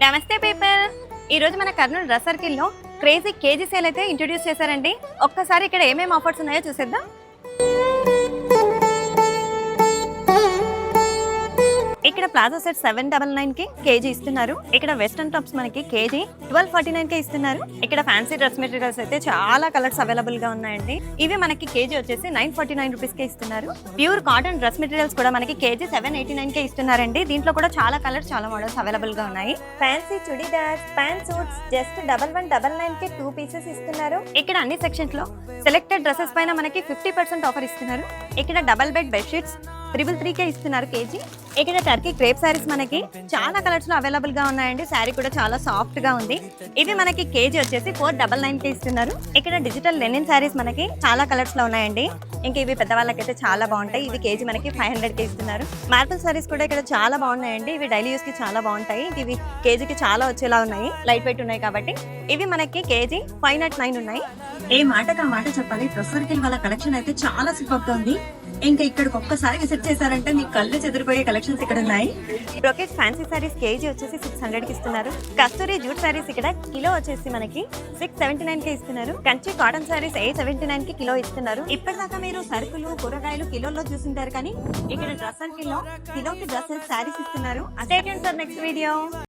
నమస్తే పీపుల్. ఈరోజు మన కర్నూలు రసర్కిల్లో క్రేజీ కేజీ సేల్ అయితే ఇంట్రొడ్యూస్ చేశారండి. ఒక్కసారి ఇక్కడ ఏమేమి ఆఫర్స్ ఉన్నాయో చూసేద్దాం. ఇక్కడ ప్లాజో సెట్ సెవెన్ డబల్ నైన్కి కేజీ ఇస్తున్నారు. ఇక్కడ వెస్టర్న్ టాప్స్ మనకి కేజీ ట్వెల్వ్ ఫార్టీ నైన్కి ఇస్తున్నారు. ఇక్కడ ఫ్యాన్సీ డ్రెస్ మెటీరియల్స్ అయితే చాలా కలర్స్ అవైలబుల్గా ఉన్నాయండి. ఇవి మనకి కేజీ వచ్చేసి నైన్ ఫార్టీ నైన్ రూపీస్కి ఇస్తున్నారు. ప్యూర్ కాటన్ డ్రెస్ మెటీరియల్స్ కూడా మనకి కేజీ సెవెన్ ఎయిటీ నైన్ కే ఇస్తున్నారండి. దీంట్లో కూడా చాలా కలర్స్ చాలా మోడల్స్ అవైలబుల్గా ఉన్నాయి. Fancy churidar pant suits just double one double నైన్కి టూ పీసెస్ ఇస్తున్నారు. ఇక్కడ అన్ని సెక్షన్స్లో సెలెక్టెడ్ డ్రెస్సెస్ పైన మనకి ఫిఫ్టీ పర్సెంట్ ఆఫర్ ఇస్తున్నారు. ఇక్కడ double bed bedsheets triple three కే ఇస్తున్నారు కేజీ. ఇక్కడ టర్కీ క్రేప్ సారీస్ మనకి చాలా కలర్స్లో అవైలబుల్గా ఉన్నాయండి. శారీ కూడా చాలా సాఫ్ట్గా ఉంది. ఇది మనకి కేజీ వచ్చేసి ఫోర్ డబల్ నైన్కి ఇస్తున్నారు ఇక్కడ డిజిటల్ లెనిన్ శారీస్ మనకి చాలా కలర్స్లో ఉన్నాయండి. ఇంకా ఇవి పెద్దవాళ్ళకైతే చాలా బాగుంటాయి. ఇవి కేజీ మనకి ఫైవ్ హండ్రెడ్కి ఇస్తున్నారు మార్బుల్ సారీస్ కూడా ఇక్కడ చాలా బాగున్నాయండి. ఇవి డైలీ యూస్కి చాలా బాగుంటాయి. ఇవి కేజీకి చాలా వచ్చేలా ఉన్నాయి. లైట్ వెయిట్ ఉన్నాయి కాబట్టి. ఇవి మనకి కేజీ ఫైవ్ నాట్ నైన్ ఉన్నాయి. ఏ మాటకు ఆ మాట చెప్పాలి? డ్రెస్ సర్కిల్ వాళ్ళ కలెక్షన్ అయితే చాలా సూపర్గా ఉంది. ఇంకా ఇక్కడికి ఒక్కసారి విసిట్ చేశారంటే మీ కళ్ళు చెదిరిపోయే కలెక్షన్స్ ఇక్కడ ఉన్నాయి. బ్రోకెట్ ఫ్యాన్సీ సారీస్ కేజీ వచ్చేసి సిక్స్ హండ్రెడ్కి ఇస్తున్నారు. కస్తూరి జూట్ సారీస్ ఇక్కడ కిలో వచ్చేసి మనకి సిక్స్ సెవెంటీ నైన్కి ఇస్తున్నారు. Kanchi cotton saris eight seventy నైన్కి కిలో ఇస్తున్నారు. ఇప్పటిదాకా మీరు సరుకులు కూరగాయలు కిలోల్లో చూసింటారు కానీ ఇక్కడ డ్రెస్ కిలో కిలోకి డ్రెస్సెస్ సారీస్ ఇస్తున్నారు. అదే సార్ నెక్స్ట్ వీడియో